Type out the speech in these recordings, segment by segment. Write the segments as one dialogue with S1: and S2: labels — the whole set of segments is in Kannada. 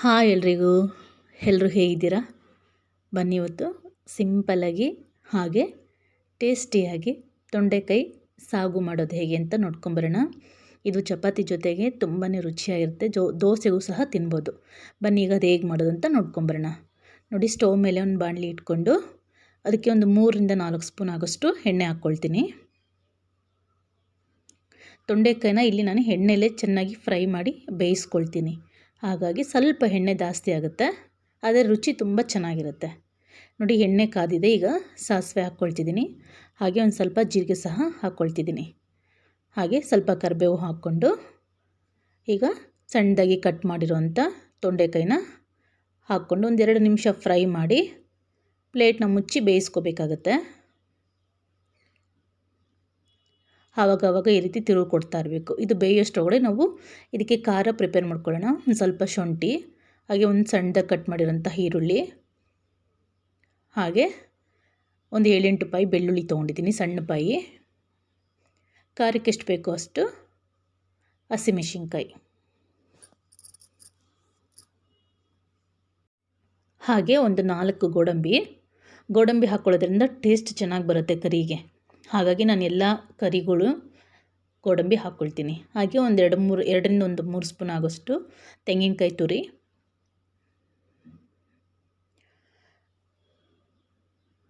S1: ಹಾಯ್ ಎಲ್ರಿಗೂ ಎಲ್ಲರೂ ಹೇಗಿದ್ದೀರಾ? ಬನ್ನಿ ಇವತ್ತು ಸಿಂಪಲಾಗಿ ಹಾಗೆ ಟೇಸ್ಟಿಯಾಗಿ ತೊಂಡೆಕಾಯಿ ಸಾಗು ಮಾಡೋದು ಹೇಗೆ ಅಂತ ನೋಡ್ಕೊಂಬರೋಣ. ಇದು ಚಪಾತಿ ಜೊತೆಗೆ ತುಂಬಾ ರುಚಿಯಾಗಿರುತ್ತೆ. ಜೋ, ದೋಸೆಗೂ ಸಹ ತಿನ್ಬೋದು. ಬನ್ನಿ ಈಗ ಅದು ಹೇಗೆ ಮಾಡೋದು ಅಂತ ನೋಡ್ಕೊಂಬರೋಣ. ನೋಡಿ ಸ್ಟವ್ ಮೇಲೆ ಒಂದು ಬಾಣಲಿ ಇಟ್ಕೊಂಡು ಅದಕ್ಕೆ ಒಂದು ಮೂರರಿಂದ ನಾಲ್ಕು ಸ್ಪೂನ್ ಆಗೋಷ್ಟು ಎಣ್ಣೆ ಹಾಕ್ಕೊಳ್ತೀನಿ. ತೊಂಡೆಕಾಯಿನ ಇಲ್ಲಿ ನಾನು ಎಣ್ಣೆಲೇ ಚೆನ್ನಾಗಿ ಫ್ರೈ ಮಾಡಿ ಬೇಯಿಸ್ಕೊಳ್ತೀನಿ. ಹಾಗಾಗಿ ಸ್ವಲ್ಪ ಎಣ್ಣೆ ಜಾಸ್ತಿ ಆಗುತ್ತೆ. ಆದರೆ ರುಚಿ ತುಂಬ ಚೆನ್ನಾಗಿರುತ್ತೆ. ನೋಡಿ ಎಣ್ಣೆ ಕಾದಿದೆ, ಈಗ ಸಾಸಿವೆ ಹಾಕ್ಕೊಳ್ತಿದ್ದೀನಿ. ಹಾಗೆ ಒಂದು ಸ್ವಲ್ಪ ಜೀರಿಗೆ ಸಹ ಹಾಕ್ಕೊಳ್ತಿದ್ದೀನಿ. ಹಾಗೆ ಸ್ವಲ್ಪ ಕರಿಬೇವು ಹಾಕ್ಕೊಂಡು ಈಗ ಸಣ್ಣದಾಗಿ ಕಟ್ ಮಾಡಿರೋಂಥ ತೊಂಡೆಕಾಯಿನ ಹಾಕ್ಕೊಂಡು ಒಂದೆರಡು ನಿಮಿಷ ಫ್ರೈ ಮಾಡಿ ಪ್ಲೇಟ್ನ ಮುಚ್ಚಿ ಬೇಯಿಸ್ಕೋಬೇಕಾಗತ್ತೆ. ಆವಾಗ ಆವಾಗ ಈ ರೀತಿ ತಿರುವು ಕೊಡ್ತಾ ಇರಬೇಕು. ಇದು ಬೇಯೋಷ್ಟರೊಳಗಡೆ ನಾವು ಇದಕ್ಕೆ ಖಾರ ಪ್ರಿಪೇರ್ ಮಾಡ್ಕೊಳ್ಳೋಣ. ಒಂದು ಸ್ವಲ್ಪ ಶುಂಠಿ, ಹಾಗೆ ಒಂದು ಸಣ್ಣದಾಗಿ ಕಟ್ ಮಾಡಿರೋಂಥ ಈರುಳ್ಳಿ, ಹಾಗೆ ಒಂದು ಏಳೆಂಟು ಪಾಯಿ ಬೆಳ್ಳುಳ್ಳಿ ತೊಗೊಂಡಿದ್ದೀನಿ ಸಣ್ಣ ಪಾಯಿ. ಖಾರಕ್ಕೆ ಎಷ್ಟು ಬೇಕೋ ಅಷ್ಟು ಹಸಿಮೆಣಸಿನ್ಕಾಯಿ. ಹಾಗೆ ಒಂದು ನಾಲ್ಕು ಗೋಡಂಬಿ. ಗೋಡಂಬಿ ಹಾಕ್ಕೊಳ್ಳೋದ್ರಿಂದ ಟೇಸ್ಟ್ ಚೆನ್ನಾಗಿ ಬರುತ್ತೆ ಕರಿಗೆ. ಹಾಗಾಗಿ ನಾನು ಎಲ್ಲ ಕರಿಗಳು ಗೋಡಂಬಿ ಹಾಕ್ಕೊಳ್ತೀನಿ. ಹಾಗೆ ಒಂದೆರಡು ಮೂರು, ಎರಡರಿಂದ ಒಂದು ಮೂರು ಸ್ಪೂನ್ ಆಗೋಷ್ಟು ತೆಂಗಿನಕಾಯಿ ತುರಿ.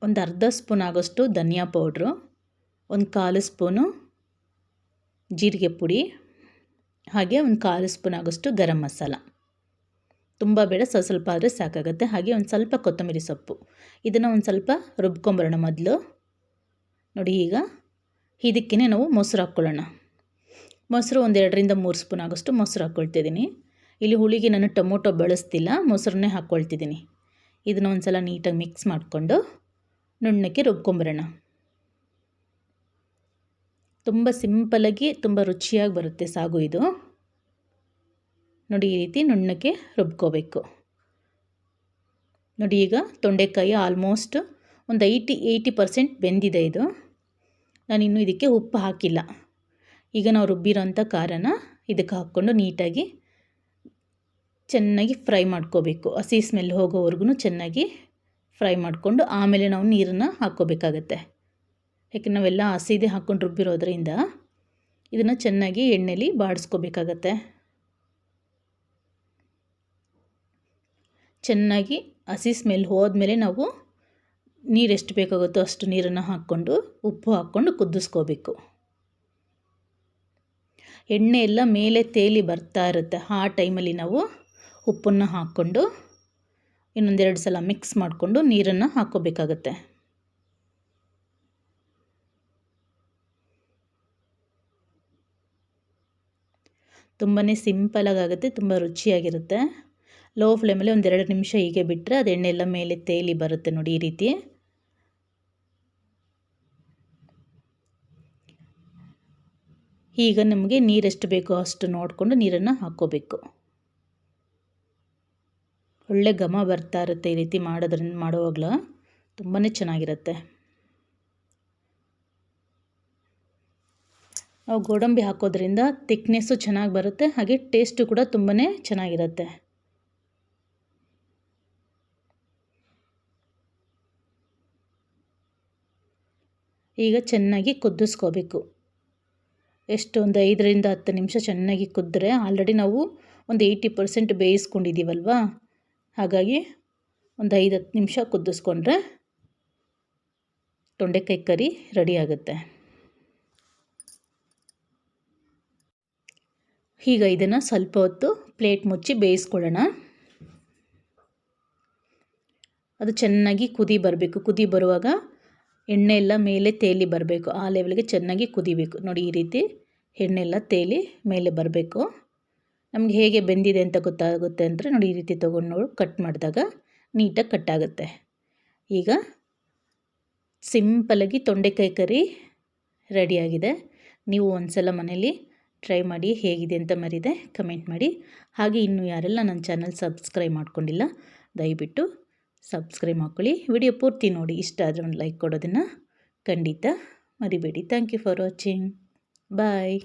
S1: ಒಂದು ಅರ್ಧ ಸ್ಪೂನ್ ಆಗೋಷ್ಟು ಧನಿಯಾ ಪೌಡ್ರು. ಒಂದು ಕಾಲು ಸ್ಪೂನು ಜೀರಿಗೆ ಪುಡಿ. ಹಾಗೆ ಒಂದು ಕಾಲು ಸ್ಪೂನ್ ಆಗೋಷ್ಟು ಗರಂ ಮಸಾಲ. ತುಂಬ ಬೇಡ, ಸ್ವಲ್ಪ ಸ್ವಲ್ಪ ಆದರೆ ಸಾಕಾಗುತ್ತೆ. ಹಾಗೆ ಒಂದು ಸ್ವಲ್ಪ ಕೊತ್ತಂಬರಿ ಸೊಪ್ಪು. ಇದನ್ನು ಒಂದು ಸ್ವಲ್ಪ ರುಬ್ಕೊಂಬರೋಣ ಮೊದಲು. ನೋಡಿ ಈಗ ಇದಕ್ಕೇ ನಾವು ಮೊಸರು ಹಾಕ್ಕೊಳ್ಳೋಣ. ಮೊಸರು ಒಂದು ಎರಡರಿಂದ ಮೂರು ಸ್ಪೂನ್ ಆಗೋಷ್ಟು ಮೊಸರು ಹಾಕ್ಕೊಳ್ತಿದ್ದೀನಿ. ಇಲ್ಲಿ ಹುಳಿಗೆ ನಾನು ಟೊಮೊಟೊ ಬಳಸ್ತಿಲ್ಲ, ಮೊಸರನ್ನೇ ಹಾಕ್ಕೊಳ್ತಿದ್ದೀನಿ. ಇದನ್ನ ಒಂದು ಸಲ ನೀಟಾಗಿ ಮಿಕ್ಸ್ ಮಾಡಿಕೊಂಡು ನುಣ್ಣಕ್ಕೆ ರುಬ್ಕೊಂಬರೋಣ. ತುಂಬ ಸಿಂಪಲಾಗಿ ತುಂಬ ರುಚಿಯಾಗಿ ಬರುತ್ತೆ ಸಾಗು ಇದು. ನೋಡಿ ಈ ರೀತಿ ನುಣ್ಣಕ್ಕೆ ರುಬ್ಕೋಬೇಕು. ನೋಡಿ ಈಗ ತೊಂಡೆಕಾಯಿ ಆಲ್ಮೋಸ್ಟ್ ಒಂದು ಏಯ್ಟಿ ಏಯ್ಟಿ ಪರ್ಸೆಂಟ್ ಬೆಂದಿದೆ ಇದು. ನಾನು ಇನ್ನೂ ಇದಕ್ಕೆ ಉಪ್ಪು ಹಾಕಿಲ್ಲ. ಈಗ ನಾವು ರುಬ್ಬಿರೋಂಥ ಖಾರನ ಇದಕ್ಕೆ ಹಾಕ್ಕೊಂಡು ನೀಟಾಗಿ ಚೆನ್ನಾಗಿ ಫ್ರೈ ಮಾಡ್ಕೋಬೇಕು. ಹಸಿ ಸ್ಮೆಲ್ ಹೋಗೋವರೆಗೂ ಚೆನ್ನಾಗಿ ಫ್ರೈ ಮಾಡಿಕೊಂಡು ಆಮೇಲೆ ನಾವು ನೀರನ್ನು ಹಾಕ್ಕೋಬೇಕಾಗತ್ತೆ. ಯಾಕೆ ನಾವೆಲ್ಲ ಹಸಿದೆ ಹಾಕ್ಕೊಂಡು ರುಬ್ಬಿರೋದ್ರಿಂದ ಇದನ್ನು ಚೆನ್ನಾಗಿ ಎಣ್ಣೆಲಿ ಬಾಡಿಸ್ಕೋಬೇಕಾಗತ್ತೆ. ಚೆನ್ನಾಗಿ ಹಸಿ ಸ್ಮೆಲ್ ಹೋದ್ಮೇಲೆ ನಾವು ನೀರು ಎಷ್ಟು ಬೇಕಾಗುತ್ತೋ ಅಷ್ಟು ನೀರನ್ನು ಹಾಕ್ಕೊಂಡು ಉಪ್ಪು ಹಾಕ್ಕೊಂಡು ಕುದಿಸ್ಕೋಬೇಕು. ಎಣ್ಣೆ ಎಲ್ಲ ಮೇಲೆ ತೇಲಿ ಬರ್ತಾ ಇರುತ್ತೆ. ಆ ಟೈಮಲ್ಲಿ ನಾವು ಉಪ್ಪನ್ನು ಹಾಕ್ಕೊಂಡು ಇನ್ನೊಂದೆರಡು ಸಲ ಮಿಕ್ಸ್ ಮಾಡಿಕೊಂಡು ನೀರನ್ನು ಹಾಕ್ಕೋಬೇಕಾಗತ್ತೆ. ತುಂಬಾ ಸಿಂಪಲಾಗಿ ಆಗುತ್ತೆ ತುಂಬ ರುಚಿಯಾಗಿರುತ್ತೆ. ಲೋ ಫ್ಲೇಮಲ್ಲಿ ಒಂದೆರಡು ನಿಮಿಷ ಹೀಗೆ ಬಿಟ್ಟರೆ ಅದು ಎಣ್ಣೆ ಎಲ್ಲ ಮೇಲೆ ತೇಲಿ ಬರುತ್ತೆ ನೋಡಿ ಈ ರೀತಿ. ಈಗ ನಮಗೆ ನೀರೆಷ್ಟು ಬೇಕೋ ಅಷ್ಟು ನೋಡಿಕೊಂಡು ನೀರನ್ನು ಹಾಕ್ಕೋಬೇಕು. ಒಳ್ಳೆ ಘಮ ಬರ್ತಾ ಇರುತ್ತೆ ಈ ರೀತಿ ಮಾಡೋದ್ರಿಂದ ಮಾಡುವಾಗಲೂ ತುಂಬಾ ಚೆನ್ನಾಗಿರುತ್ತೆ. ನಾವು ಗೋಡಂಬಿ ಹಾಕೋದ್ರಿಂದ ತಿಕ್ನೆಸ್ಸು ಚೆನ್ನಾಗಿ ಬರುತ್ತೆ, ಹಾಗೆ ಟೇಸ್ಟು ಕೂಡ ತುಂಬಾ ಚೆನ್ನಾಗಿರುತ್ತೆ. ಈಗ ಚೆನ್ನಾಗಿ ಕುದಿಸ್ಕೋಬೇಕು. ಎಷ್ಟು ಒಂದು ಐದರಿಂದ ಹತ್ತು ನಿಮಿಷ ಚೆನ್ನಾಗಿ ಕುದ್ದರೆ ಆಲ್ರೆಡಿ ನಾವು ಒಂದು ಏಯ್ಟಿ ಪರ್ಸೆಂಟ್ ಬೇಯಿಸ್ಕೊಂಡಿದ್ದೀವಲ್ವಾ ಹಾಗಾಗಿ ಒಂದು ಐದು ಹತ್ತು ನಿಮಿಷ ಕುದಿಸ್ಕೊಂಡ್ರೆ ತೊಂಡೆಕಾಯಿ ಕರಿ ರೆಡಿ ಆಗುತ್ತೆ. ಈಗ ಇದನ್ನು ಸ್ವಲ್ಪ ಹೊತ್ತು ಪ್ಲೇಟ್ ಮುಚ್ಚಿ ಬೇಯಿಸ್ಕೊಳ್ಳೋಣ. ಅದು ಚೆನ್ನಾಗಿ ಕುದಿ ಬರಬೇಕು. ಕುದಿ ಬರುವಾಗ ಎಣ್ಣೆ ಎಲ್ಲ ಮೇಲೆ ತೇಲಿ ಬರಬೇಕು. ಆ ಲೆವೆಲ್ಗೆ ಚೆನ್ನಾಗಿ ಕುದಿಬೇಕು. ನೋಡಿ ಈ ರೀತಿ ಎಣ್ಣೆ ಎಲ್ಲ ತೇಲಿ ಮೇಲೆ ಬರಬೇಕು. ನಮಗೆ ಹೇಗೆ ಬೆಂದಿದೆ ಅಂತ ಗೊತ್ತಾಗುತ್ತೆ ಅಂದರೆ ನೋಡಿ ಈ ರೀತಿ ತೊಗೊಂಡು ನೋಡಿ ಕಟ್ ಮಾಡಿದಾಗ ನೀಟಾಗಿ ಕಟ್ಟಾಗುತ್ತೆ ಈಗ ಸಿಂಪಲಾಗಿ ತೊಂಡೆಕಾಯಿ ಕರಿ ರೆಡಿಯಾಗಿದೆ ನೀವು ಒಂದು ಸಲ ಮನೇಲಿ ಟ್ರೈ ಮಾಡಿ ಹೇಗಿದೆ ಅಂತ ಮರಿದೆ ಕಮೆಂಟ್ ಮಾಡಿ. ಹಾಗೆ ಇನ್ನೂ ಯಾರೆಲ್ಲ ನನ್ನ ಚಾನಲ್ ಸಬ್ಸ್ಕ್ರೈಬ್ ಮಾಡ್ಕೊಂಡಿಲ್ಲ, ದಯವಿಟ್ಟು ಸಬ್ಸ್ಕ್ರೈಬ್ ಮಾಡ್ಕೊಳ್ಳಿ. ವಿಡಿಯೋ ಪೂರ್ತಿ ನೋಡಿ. ಇಷ್ಟ ಆದರೆ ಒಂದು ಲೈಕ್ ಕೊಡೋದನ್ನು ಖಂಡಿತ ಮರಿಬೇಡಿ. Thank you for watching bye